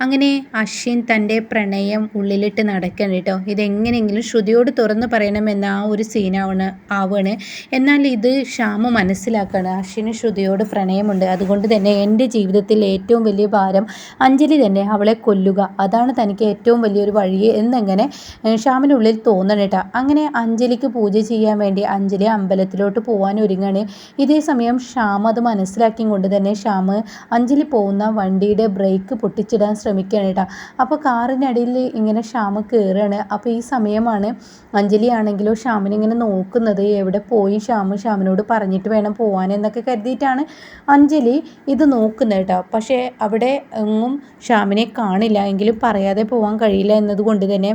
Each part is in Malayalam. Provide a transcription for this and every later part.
അങ്ങനെ അശ്വിൻ തന്റെ പ്രണയം ഉള്ളിലിട്ട് നടക്കണം കേട്ടോ. ഇതെങ്ങനെയെങ്കിലും ശ്രുതിയോട് തുറന്ന് പറയണമെന്ന ആ ഒരു സീനാവണ് ആവാണ്. എന്നാൽ ഇത് ശ്യാമ മനസ്സിലാക്കുകയാണ് അശ്വിന് ശ്രുതിയോട് പ്രണയമുണ്ട്. അതുകൊണ്ട് തന്നെ എന്റെ ജീവിതത്തിൽ ഏറ്റവും വലിയ ഭാരം അഞ്ജലി തന്നെ അവളെ കൊല്ലുക. അതാണ് തനിക്ക് ഏറ്റവും വലിയൊരു വഴി എന്നെങ്ങനെ ഉള്ളിൽ തോന്നണം കേട്ടോ. അങ്ങനെ അഞ്ജലിക്ക് പൂജ ചെയ്യാൻ വേണ്ടി അഞ്ജലി അമ്പലത്തിലോട്ട് പോകാൻ ഒരുങ്ങാണ്. ഇതേ സമയം ശ്യാം അത് മനസ്സിലാക്കിയും കൊണ്ട് തന്നെ ശ്യാം അഞ്ജലി പോകുന്ന വണ്ടിയുടെ ബ്രേക്ക് പൊട്ടിച്ചിടാൻ ശ്രമിക്കുകയാണ് കേട്ടോ. അപ്പോൾ കാറിനടിയിൽ ഇങ്ങനെ ഷ്യാമ് കയറുകയാണ്. അപ്പോൾ ഈ സമയമാണ് അഞ്ജലി ആണെങ്കിലോ ശ്യാമിനെ ഇങ്ങനെ നോക്കുന്നത്. എവിടെ പോയി ഷ്യാമ് ശ്യാമിനോട് പറഞ്ഞിട്ട് വേണം പോകാൻ എന്നൊക്കെ കരുതിയിട്ടാണ് അഞ്ജലി ഇത് നോക്കുന്നത് കേട്ടോ. പക്ഷേ അവിടെ എങ്ങും ശ്യാമിനെ കാണില്ല. എങ്കിലും പറയാതെ പോകാൻ കഴിയില്ല എന്നതുകൊണ്ട് തന്നെ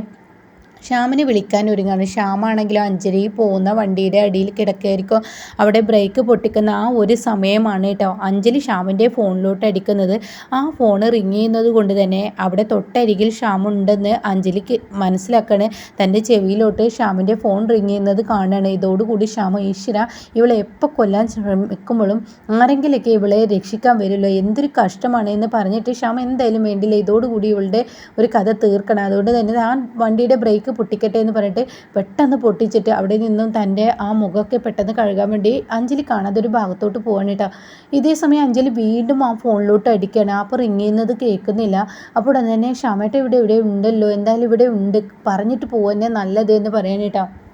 ശ്യാമിനെ വിളിക്കാൻ ഒരുങ്ങാണ്. ശ്യാമാണെങ്കിലും അഞ്ചരി പോകുന്ന വണ്ടിയുടെ അടിയിൽ കിടക്കായിരിക്കും. അവിടെ ബ്രേക്ക് പൊട്ടിക്കുന്ന ആ ഒരു സമയമാണ് കേട്ടോ അഞ്ജലി ശ്യാമിന്റെ ഫോണിലോട്ട് അടിക്കുന്നത്. ആ ഫോൺ റിങ് ചെയ്യുന്നത് കൊണ്ട് തന്നെ അവിടെ തൊട്ടരികിൽ ശ്യാമുണ്ടെന്ന് അഞ്ജലിക്ക് മനസ്സിലാക്കണേ. തന്റെ ചെവിയിലോട്ട് ശ്യാമിന്റെ ഫോൺ റിങ് ചെയ്യുന്നത് കാണുകയാണ് ഇതോടുകൂടി ശ്യാമ ഈശ്വര ഇവളെ എപ്പോൾ കൊല്ലാൻ ശ്രമിക്കുമ്പോഴും ആരെങ്കിലൊക്കെ ഇവളെ രക്ഷിക്കാൻ വരുമല്ലോ? എന്തൊരു കഷ്ടമാണ് എന്ന് പറഞ്ഞിട്ട് ശ്യാമ എന്തായാലും വേണ്ടില്ല. ഇതോടുകൂടി ഇവളുടെ ഒരു കഥ തീർക്കണം. അതുകൊണ്ട് തന്നെ ആ വണ്ടിയുടെ ബ്രേക്ക് പൊട്ടിക്കട്ടെ എന്ന് പറഞ്ഞിട്ട് പെട്ടെന്ന് പൊട്ടിച്ചിട്ട് അവിടെ നിന്നും തന്റെ ആ മുഖമൊക്കെ പെട്ടെന്ന് കഴുകാൻ വേണ്ടി അഞ്ജലി കാണാതെ ഒരു ഭാഗത്തോട്ട് പോവാണ് കേട്ടോ. ഇതേ സമയം അഞ്ജലി വീണ്ടും ആ ഫോണിലോട്ട് അടിക്കുകയാണ്. അപ്പോൾ റിങ് ചെയ്യുന്നത് കേൾക്കുന്നില്ല. അപ്പോൾ ഉടനെ തന്നെ ക്ഷമേട്ട ഇവിടെ ഇവിടെ ഉണ്ടല്ലോ. എന്തായാലും ഇവിടെ ഉണ്ട്. പറഞ്ഞിട്ട് പോകുന്നേ നല്ലത് എന്ന് പറയാൻ കേട്ടോ.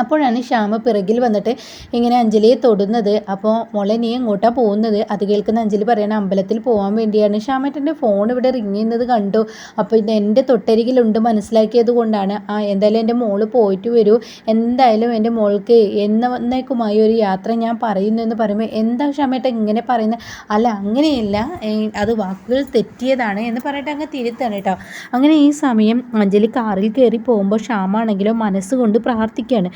അപ്പോഴാണ് ശ്യാമ പിറകിൽ വന്നിട്ട് ഇങ്ങനെ അഞ്ജലിയെ തൊടുന്നത്. അപ്പോൾ മോളെ നീ എങ്ങോട്ടാണ് പോകുന്നത്? അത് കേൾക്കുന്ന അഞ്ജലി പറയണ അമ്പലത്തിൽ പോകാൻ വേണ്ടിയാണ്. ശ്യാമേട്ടന്റെ ഫോൺ ഇവിടെ റിങ് ചെയ്യുന്നത് കണ്ടു. അപ്പോൾ ഇത് എന്റെ തൊട്ടരികിലുണ്ട് മനസ്സിലാക്കിയത് കൊണ്ടാണ്. ആ എന്തായാലും എന്റെ മോൾ പോയിട്ട് വരൂ. എന്തായാലും എന്റെ മോൾക്ക് എന്നേക്കുമായി ഒരു യാത്ര ഞാൻ പറയുന്നു എന്ന് പറയുമ്പോൾ എന്താ ശ്യാമേട്ടൻ ഇങ്ങനെ പറയുന്നത്? അല്ല അങ്ങനെയല്ല. അത് വാക്കുകൾ തെറ്റിയതാണ് എന്ന് പറഞ്ഞിട്ട് അങ്ങ് തിരുത്താണ് കേട്ടോ. അങ്ങനെ ഈ സമയം അഞ്ജലി കാറിൽ കയറി പോകുമ്പോൾ ക്ഷാമാണെങ്കിലും മനസ്സുകൊണ്ട് പ്രാർത്ഥിക്കുകയാണ്.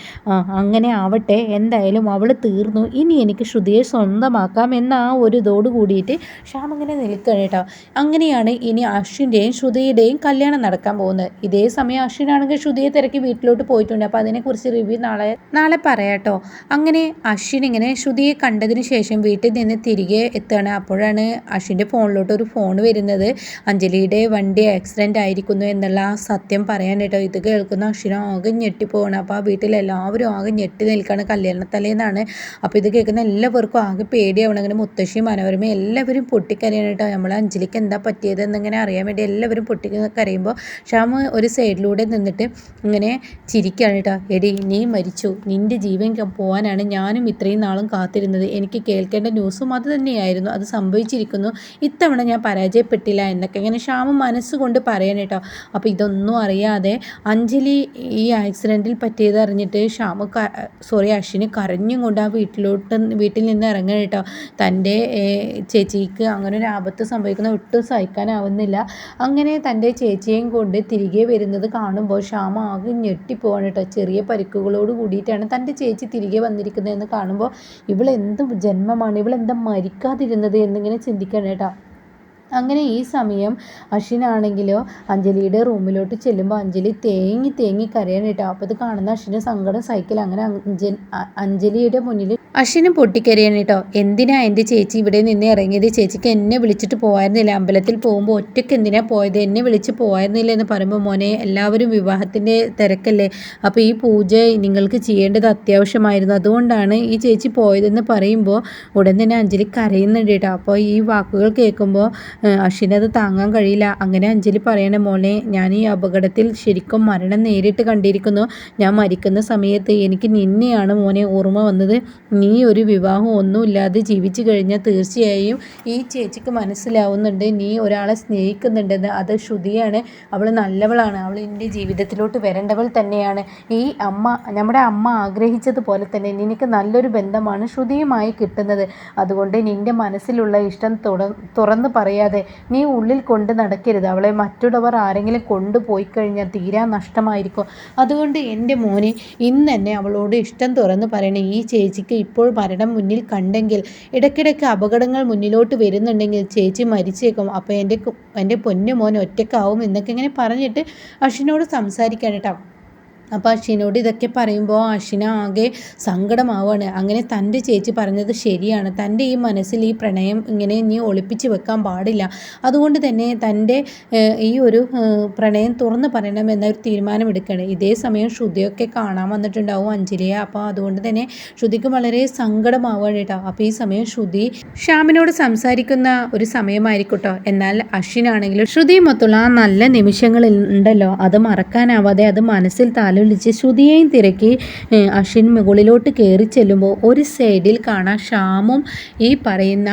അങ്ങനെ ആവട്ടെ. എന്തായാലും അവൾ തീർന്നു. ഇനി എനിക്ക് ശ്രുതിയെ സ്വന്തമാക്കാം എന്ന ആ ഒരു ഇതോട് കൂടിയിട്ട് ശ്യാം അങ്ങനെ നിൽക്കണം കേട്ടോ. അങ്ങനെയാണ് ഇനി അശ്വിന്റെയും ശ്രുതിയുടെയും കല്യാണം നടക്കാൻ പോകുന്നത്. ഇതേ സമയം അശ്വിനാണെങ്കിൽ ശ്രുതിയെ തിരക്കി വീട്ടിലോട്ട് പോയിട്ടുണ്ട്. അപ്പോൾ അതിനെക്കുറിച്ച് റിവ്യൂ നാളെ നാളെ പറയാട്ടോ അങ്ങനെ അശ്വിൻ ഇങ്ങനെ ശ്രുതിയെ കണ്ടതിന് ശേഷം വീട്ടിൽ നിന്ന് തിരികെ എത്തുകയാണ്. അപ്പോഴാണ് അശ്വിന്റെ ഫോണിലോട്ട് ഒരു ഫോൺ വരുന്നത്. അഞ്ജലിയുടെ വണ്ടി ആക്സിഡന്റ് ആയിരിക്കുന്നു എന്നുള്ള ആ സത്യം പറയാൻ കേട്ടോ. ഇത് കേൾക്കുന്ന അശ്വിനും ആകെ ഞെട്ടിപ്പോകണം അപ്പോൾ ആ വീട്ടിലെല്ലാം എല്ലാവരും ആകെ ഞെട്ടി നിൽക്കുകയാണ് കല്യാണത്തലേന്നാണ്. അപ്പോൾ ഇത് കേൾക്കുന്ന എല്ലാവർക്കും ആകെ പേടിയാവണം. അങ്ങനെ മുത്തശ്ശി മനോരമ എല്ലാവരും പൊട്ടിക്കരയാണ് കേട്ടോ നമ്മളെ അഞ്ജലിക്ക് എന്താ പറ്റിയത് എന്നിങ്ങനെ അറിയാൻ വേണ്ടി എല്ലാവരും പൊട്ടി കരയുമ്പോൾ ഷാമ ഒരു സൈഡിലൂടെ നിന്നിട്ട് ഇങ്ങനെ ചിരിക്കുകയാണ് കേട്ടോ. എടി നീ മരിച്ചു. നിന്റെ ജീവൻ പോകാനാണ് ഞാനും ഇത്രയും നാളും കാത്തിരുന്നത്. എനിക്ക് കേൾക്കേണ്ട ന്യൂസും അത് തന്നെയായിരുന്നു. അത് സംഭവിച്ചിരിക്കുന്നു. ഇത്തവണ ഞാൻ പരാജയപ്പെട്ടില്ല എന്നൊക്കെ ഇങ്ങനെ ക്ഷാമം മനസ്സുകൊണ്ട് പറയാൻ കേട്ടോ. അപ്പോൾ ഇതൊന്നും അറിയാതെ അഞ്ജലി ഈ ആക്സിഡന്റിൽ പറ്റിയത് അറിഞ്ഞിട്ട് ഷ്യാമ് സോറി അശ്വിന് കരഞ്ഞും കൊണ്ട് ആ വീട്ടിലോട്ട് വീട്ടിൽ നിന്ന് ഇറങ്ങണം കേട്ടോ. തന്റെ ചേച്ചിക്ക് അങ്ങനെ ഒരു ആപത്ത് സംഭവിക്കുന്ന ഒട്ടും സഹിക്കാനാവുന്നില്ല. അങ്ങനെ തന്റെ ചേച്ചിയെയും കൊണ്ട് തിരികെ വരുന്നത് കാണുമ്പോൾ ഷാമ ആകെ ഞെട്ടിപ്പോവാണ് കേട്ടോ. ചെറിയ പരിക്കുകളോട് കൂടിയിട്ടാണ് തന്റെ ചേച്ചി തിരികെ വന്നിരിക്കുന്നതെന്ന് കാണുമ്പോൾ ഇവളെന്ത് ജന്മമാണ് ഇവളെന്താ മരിക്കാതിരുന്നത് എന്നിങ്ങനെ ചിന്തിക്കണം കേട്ടോ. അങ്ങനെ ഈ സമയം അശ്വിനാണെങ്കിലോ അഞ്ജലിയുടെ റൂമിലോട്ട് ചെല്ലുമ്പോൾ അഞ്ജലി തേങ്ങി തേങ്ങി കരയാണ് അപ്പോൾ ഇത് കാണുന്ന അശ്വിന് സങ്കടം സൈക്കിൾ അങ്ങനെ അഞ്ജലിയുടെ മുന്നിൽ അശ്വിനും പൊട്ടിക്കരയാണ് കേട്ടോ. എന്തിനാ എന്റെ ചേച്ചി ഇവിടെ നിന്ന് ഇറങ്ങിയത്? ചേച്ചിക്ക് എന്നെ വിളിച്ചിട്ട് പോകായിരുന്നില്ല അമ്പലത്തിൽ പോകുമ്പോൾ ഒറ്റയ്ക്ക് എന്തിനാ പോയത്? എന്നെ വിളിച്ച് പോകായിരുന്നില്ല എന്ന് പറയുമ്പോൾ മോനെ എല്ലാവരും വിവാഹത്തിന്റെ തിരക്കല്ലേ? അപ്പോൾ ഈ പൂജ നിങ്ങൾക്ക് ചെയ്യേണ്ടത് അത്യാവശ്യമായിരുന്നു. അതുകൊണ്ടാണ് ഈ ചേച്ചി പോയതെന്ന് പറയുമ്പോൾ ഉടൻ തന്നെ അഞ്ജലി കരയുന്നുണ്ട് കേട്ടോ. അപ്പോൾ ഈ വാക്കുകൾ കേൾക്കുമ്പോൾ അശ്വിനത് താങ്ങാൻ കഴിയില്ല. അങ്ങനെ അഞ്ജലി പറയണ മോനെ ഞാൻ ഈ അപകടത്തിൽ ശരിക്കും മരണം നേരിട്ട് കണ്ടിരിക്കുന്നു. ഞാൻ മരിക്കുന്ന സമയത്ത് എനിക്ക് നിന്നെയാണ് മോനെ ഓർമ്മ വന്നത്. നീ ഒരു വിവാഹം ഒന്നുമില്ലാതെ ജീവിച്ചു കഴിഞ്ഞാൽ തീർച്ചയായും ഈ ചേച്ചിക്ക് മനസ്സിലാവുന്നുണ്ട്. നീ ഒരാളെ സ്നേഹിക്കുന്നുണ്ടെന്ന്. അത് ശ്രുതിയാണ്. അവൾ നല്ലവളാണ്. അവൾ എന്റെ ജീവിതത്തിലോട്ട് വരേണ്ടവൾ തന്നെയാണ്. ഈ അമ്മ നമ്മുടെ അമ്മ ആഗ്രഹിച്ചതുപോലെ തന്നെ നിനക്ക് നല്ലൊരു ബന്ധമാണ് ശ്രുതിയുമായി കിട്ടുന്നത്. അതുകൊണ്ട് നിന്റെ മനസ്സിലുള്ള ഇഷ്ടം തുറന്ന് പറയാതെ പറയാതെ നീ ഉള്ളിൽ കൊണ്ട് നടക്കരുത്. അവളെ മറ്റുള്ളവർ ആരെങ്കിലും കൊണ്ടുപോയി കഴിഞ്ഞാൽ തീരാ നഷ്ടമായിരിക്കും. അതുകൊണ്ട് എന്റെ മോനെ ഇന്ന് തന്നെ അവളോട് ഇഷ്ടം തുറന്ന് പറയണേ. ഈ ചേച്ചിക്ക് ഇപ്പോൾ മരണം മുന്നിൽ കണ്ടെങ്കിൽ ഇടയ്ക്കിടയ്ക്ക് അപകടങ്ങൾ മുന്നിലോട്ട് വരുന്നുണ്ടെങ്കിൽ ചേച്ചി മരിച്ചേക്കും. അപ്പോൾ എന്റെ എന്റെ പൊന്നു മോൻ ഒറ്റക്കാവും എന്നൊക്കെ ഇങ്ങനെ പറഞ്ഞിട്ട് അശ്വിനോട് സംസാരിക്കാൻ കേട്ടോ. അപ്പോൾ അശ്വിനോട് ഇതൊക്കെ പറയുമ്പോൾ അശ്വിന ആകെ സങ്കടമാവുകയാണ് അങ്ങനെ തന്റെ ചേച്ചി പറഞ്ഞത് ശരിയാണ്. തന്റെ ഈ മനസ്സിൽ ഈ പ്രണയം ഇങ്ങനെ ഇനി ഒളിപ്പിച്ച് വെക്കാൻ പാടില്ല. അതുകൊണ്ട് തന്നെ തന്റെ ഈ ഒരു പ്രണയം തുറന്ന് പറയണമെന്ന ഒരു തീരുമാനമെടുക്കുകയാണ് ഇതേ സമയം ശ്രുതിയൊക്കെ കാണാൻ വന്നിട്ടുണ്ടാവും അഞ്ജലിയെ. അപ്പോൾ അതുകൊണ്ട് തന്നെ ശ്രുതിക്ക് വളരെ സങ്കടമാവുകയാണ് കേട്ടോ. അപ്പോൾ ഈ സമയം ശ്രുതി ശ്യാമിനോട് സംസാരിക്കുന്ന ഒരു സമയമായിരിക്കട്ടോ. എന്നാൽ അശ്വിനാണെങ്കിലും ആ നല്ല നിമിഷങ്ങളിൽ ഉണ്ടല്ലോ. അത് മറക്കാനാവാതെ അത് മനസ്സിൽ താല ആലോചിച്ച് ശ്രുതിയെയും തിരക്കി അശ്വിൻ മുകളിലോട്ട് കയറി ചെല്ലുമ്പോൾ ഒരു സൈഡിൽ കാണാം ശ്യാമും ഈ പറയുന്ന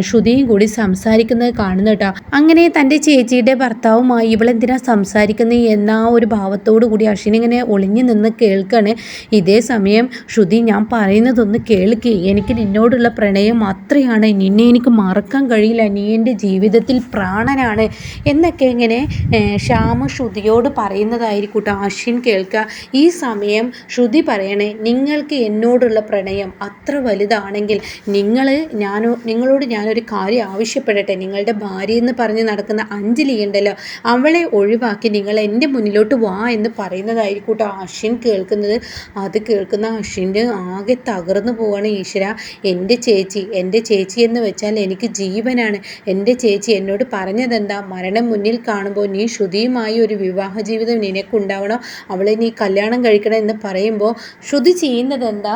ശ്രുതിയും കൂടി സംസാരിക്കുന്നത് കാണുന്നു കേട്ടോ. അങ്ങനെ തന്റെ ചേച്ചിയുടെ ഭർത്താവുമായി ഇവളെന്തിനാ സംസാരിക്കുന്നത് എന്ന ആ ഒരു ഭാവത്തോടു കൂടി അശ്വിൻ ഇങ്ങനെ ഒളിഞ്ഞു നിന്ന് കേൾക്കാണ്. ഇതേ സമയം ശ്രുതി ഞാൻ പറയുന്നതൊന്ന് കേൾക്കി. എനിക്ക് നിന്നോടുള്ള പ്രണയം അത്രയാണ്. നിന്നെ എനിക്ക് മറക്കാൻ കഴിയില്ല. നീ എന്റെ ജീവിതത്തിൽ പ്രാണനാണ്. എന്നൊക്കെ ഇങ്ങനെ ശ്യാമ ശ്രുതിയോട് പറയുന്നതായിരിക്കൂട്ടോ അശ്വിൻ കേൾക്കുക. ഈ സമയം ശ്രുതി പറയണേ നിങ്ങൾക്ക് എന്നോടുള്ള പ്രണയം അത്ര വലുതാണെങ്കിൽ നിങ്ങൾ ഞാനോ നിങ്ങളോട് ഞാനൊരു കാര്യം ആവശ്യപ്പെടട്ടെ. നിങ്ങളുടെ ഭാര്യ എന്ന് പറഞ്ഞ് നടക്കുന്ന അഞ്ജലി ഉണ്ടല്ലോ അവളെ ഒഴിവാക്കി നിങ്ങൾ എന്റെ മുന്നിലോട്ട് വാ എന്ന് പറയുന്നതായിരിക്കൂട്ടോ അശ്വിൻ കേൾക്കുന്നത്. അത് കേൾക്കുന്ന അശ്വിന്റെ ആകെ തകർന്നു പോവാണ് ഈശ്വര. എന്റെ ചേച്ചി എന്റെ ചേച്ചി എന്ന് വെച്ചാൽ എനിക്ക് ജീവനാണ്. എന്റെ ചേച്ചി എന്നോട് പറഞ്ഞതെന്താ? മരണം മുന്നിൽ കാണുമ്പോൾ നീ ശ്രുതിയുമായി ഒരു വിവാഹ ജീവിതം നിനക്കുണ്ടാവണം. അവളെ നീ കല്യാണം കഴിക്കണം എന്ന് പറയുമ്പോൾ ശ്രുതി ചെയ്യുന്നത് എന്താ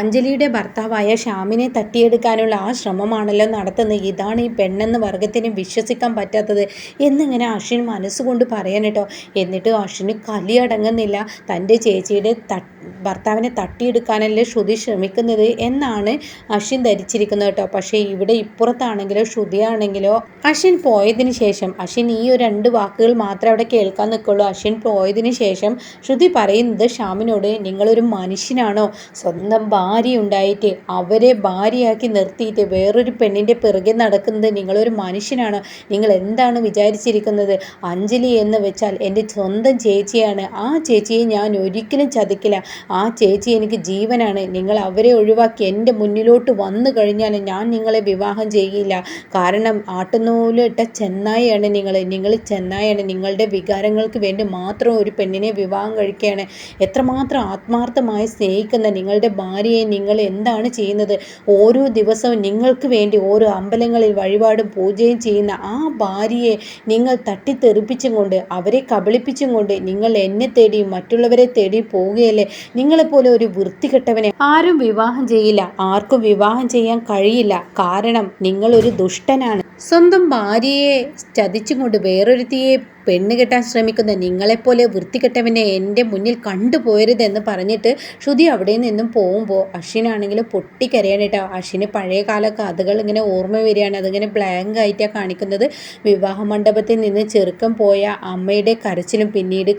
അഞ്ജലിയുടെ ഭർത്താവായ ശ്യാമിനെ തട്ടിയെടുക്കാനുള്ള ആ ശ്രമം ശ്രമമാണല്ലോ നടത്തുന്നത്. ഇതാണ് ഈ പെണ്ണെന്ന് വർഗത്തിന് വിശ്വസിക്കാൻ പറ്റാത്തത് എന്നിങ്ങനെ അശ്വിൻ മനസ്സുകൊണ്ട് പറയാൻ കേട്ടോ. എന്നിട്ട് അശ്വിന് കലിയടങ്ങുന്നില്ല തന്റെ ചേച്ചിയുടെ തട്ട് ഭർത്താവിനെ തട്ടിയെടുക്കാനല്ലേ ശ്രുതി ശ്രമിക്കുന്നത് എന്നാണ് അശ്വിൻ ധരിച്ചിരിക്കുന്നത് കേട്ടോ. പക്ഷേ ഇവിടെ ഇപ്പുറത്താണെങ്കിലോ ശ്രുതിയാണെങ്കിലോ അശ്വിൻ പോയതിന് ശേഷം അശ്വിൻ ഈ ഒരു രണ്ട് വാക്കുകൾ മാത്രമേ അവിടെ കേൾക്കാൻ നിൽക്കുള്ളൂ. അശ്വിൻ പോയതിന് ശേഷം ശ്രുതി പറയുന്നത് ഷാമിനോട് നിങ്ങളൊരു മനുഷ്യനാണോ? സ്വന്തം ഭാര്യ ഉണ്ടായിട്ട് അവരെ ഭാര്യയാക്കി നിർത്തിയിട്ട് വേറൊരു പെണ്ണിന്റെ പിറകെ നടക്കുന്നത് നിങ്ങളൊരു മനുഷ്യനാണോ? നിങ്ങൾ എന്താണ് വിചാരിച്ചിരിക്കുന്നത്? അഞ്ജലി എന്ന് വെച്ചാൽ എന്റെ സ്വന്തം ചേച്ചിയാണ്. ആ ചേച്ചിയെ ഞാൻ ഒരിക്കലും ചതിക്കില്ല. ആ ചേച്ചി എനിക്ക് ജീവനാണ്. നിങ്ങൾ അവരെ ഒഴിവാക്കി എന്റെ മുന്നിലോട്ട് വന്നു കഴിഞ്ഞാൽ ഞാൻ നിങ്ങളെ വിവാഹം ചെയ്യില്ല. കാരണം ആട്ടുനൂലിട്ട ചെന്നായാണ് നിങ്ങൾ. നിങ്ങൾ ചെന്നായാണ് നിങ്ങളുടെ വികാരങ്ങൾക്ക് വേണ്ടി മാത്രം ഒരു പെണ്ണിനെ വിവാഹം കഴിക്കുകയാണ്. എത്രമാത്രം ആത്മാർത്ഥമായി സ്നേഹിക്കുന്ന നിങ്ങളുടെ ഭാര്യയെ നിങ്ങൾ എന്താണ് ചെയ്യുന്നത്? ഓരോ ദിവസവും നിങ്ങൾക്ക് വേണ്ടി ഓരോ അമ്പലങ്ങളിൽ വഴിപാടും പൂജയും ചെയ്യുന്ന ആ ഭാര്യയെ നിങ്ങൾ തട്ടിത്തെറിപ്പിച്ചും കൊണ്ട് അവരെ കബളിപ്പിച്ചും കൊണ്ട് നിങ്ങൾ എന്നെ തേടിയും മറ്റുള്ളവരെ തേടിയും പോവുകയല്ലേ? നിങ്ങളെപ്പോലെ ഒരു വൃത്തികെട്ടവനെ ആരും വിവാഹം ചെയ്യില്ല. ആർക്കും വിവാഹം ചെയ്യാൻ കഴിയില്ല. കാരണം നിങ്ങളൊരു ദുഷ്ടനാണ്. സ്വന്തം ഭാര്യയെ ചതിച്ചുകൊണ്ട് വേറൊരുത്തിയെ പെണ്ണ് കെട്ടാൻ ശ്രമിക്കുന്ന നിങ്ങളെപ്പോലെ വൃത്തികെട്ടവനെ എന്റെ മുന്നിൽ കണ്ടുപോയരുതെന്ന് പറഞ്ഞിട്ട് ശ്രുതി അവിടെ നിന്നും പോകുമ്പോൾ അശ്വിനാണെങ്കിൽ പൊട്ടിക്കരയാനിട്ടോ അശ്വിന് പഴയ കാല കഥകൾ ഇങ്ങനെ ഓർമ്മ വരികയാണ്. അതിങ്ങനെ ബ്ലാങ്ക് ആയിട്ടാണ് കാണിക്കുന്നത്. വിവാഹ മണ്ഡപത്തിൽ നിന്ന് ചെറുക്കം പോയ അമ്മയുടെ കരച്ചിലും പിന്നീട്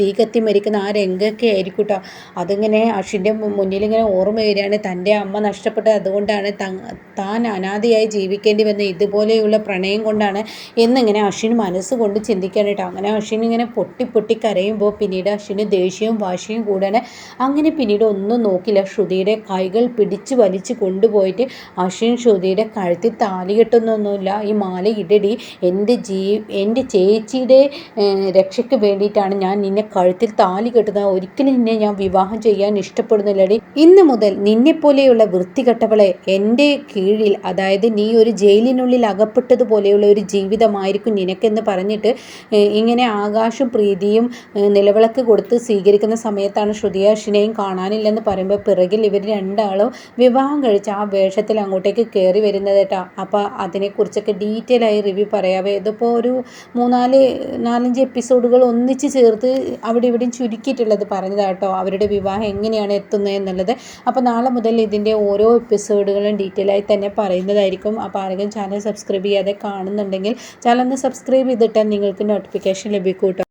തീ കത്തി മരിക്കുന്ന ആ രംഗമൊക്കെ ആയിരിക്കും കേട്ടോ അതിങ്ങനെ അശ്വിന്റെ മുന്നിൽ ഇങ്ങനെ ഓർമ്മ വരികയാണ്. തന്റെ അമ്മ നഷ്ടപ്പെട്ടത് അതുകൊണ്ടാണ് താൻ അനാഥയായി ജീവിക്കേണ്ടി വന്ന ഇതുപോലെയുള്ള പ്രണയം കൊണ്ടാണ് എന്നിങ്ങനെ അശ്വിൻ മനസ്സുകൊണ്ട് ചിന്തിക്കാൻ കേട്ടോ അങ്ങനെ അശ്വിൻ ഇങ്ങനെ പൊട്ടി പൊട്ടി കരയുമ്പോൾ പിന്നീട് അശ്വിന് ദേഷ്യവും വാശിയും കൂടാണ് അങ്ങനെ പിന്നീട് ഒന്നും നോക്കില്ല. ശ്രുതിയുടെ കൈകൾ പിടിച്ച് വലിച്ച് കൊണ്ടുപോയിട്ട് അശ്വിൻ ശ്രുതിയുടെ കഴുത്തിൽ താലി കെട്ടുന്നൊന്നുമില്ല. ഈ മാല ഇടടി. എന്റെ ജീ എന്റെ ചേച്ചിയുടെ രക്ഷയ്ക്ക് വേണ്ടിയിട്ടാണ് ഞാൻ നിന്നെ കഴുത്തിൽ താലി കെട്ടുന്നത്. ഒരിക്കലും നിന്നെ ഞാൻ വിവാഹം ചെയ്യാൻ ഇഷ്ടപ്പെടുന്നില്ലടി. ഇന്ന് മുതൽ നിന്നെപ്പോലെയുള്ള വൃത്തികെട്ടവളെ എന്റെ കീഴിൽ അതായത് നീ ഒരു ജയിലിനുള്ളിൽ അകപ്പെട്ടതുപോലെയുള്ള ഒരു ജീവിതമായിരിക്കും നിനക്കെന്ന് പറഞ്ഞിട്ട് ഇങ്ങനെ ആകാശം പ്രീതിയും നിലവിളക്ക് കൊടുത്ത് സ്വീകരിക്കുന്ന സമയത്താണ് ശ്രുതിയാഷിനെയും കാണാനില്ലെന്ന് പറയുമ്പോൾ പിറകിൽ ഇവർ രണ്ടാളും വിവാഹം കഴിച്ച് ആ വേഷത്തിൽ അങ്ങോട്ടേക്ക് കയറി വരുന്നത് കേട്ടോ. അപ്പോൾ അതിനെക്കുറിച്ചൊക്കെ ഡീറ്റെയിൽ ആയി റിവ്യൂ പറയാവേ. ഇതിപ്പോൾ ഒരു മൂന്നാൽ നാലഞ്ച് എപ്പിസോഡുകൾ ഒന്നിച്ച് ചേർത്ത് അവിടെ ഇവിടെയും ചുരുക്കിയിട്ടുള്ളത് പറഞ്ഞതാട്ടോ അവരുടെ വിവാഹം എങ്ങനെയാണ് എത്തുന്നത് എന്നുള്ളത്. അപ്പോൾ നാളെ മുതൽ ഇതിന്റെ ഓരോ എപ്പിസോഡുകളും ഡീറ്റെയിൽ ആയി തന്നെ പറയുന്നതായിരിക്കും. അപ്പോൾ ആരെങ്കിലും ചാനൽ സബ്സ്ക്രൈബ് ചെയ്യാതെ കാണുന്നുണ്ടെങ്കിൽ ചാനൽ ഒന്ന് സബ്സ്ക്രൈബ് ചെയ്തിട്ടാൽ നിങ്ങൾക്ക് നോട്ടിഫിക്കേഷൻ ലഭിക്കും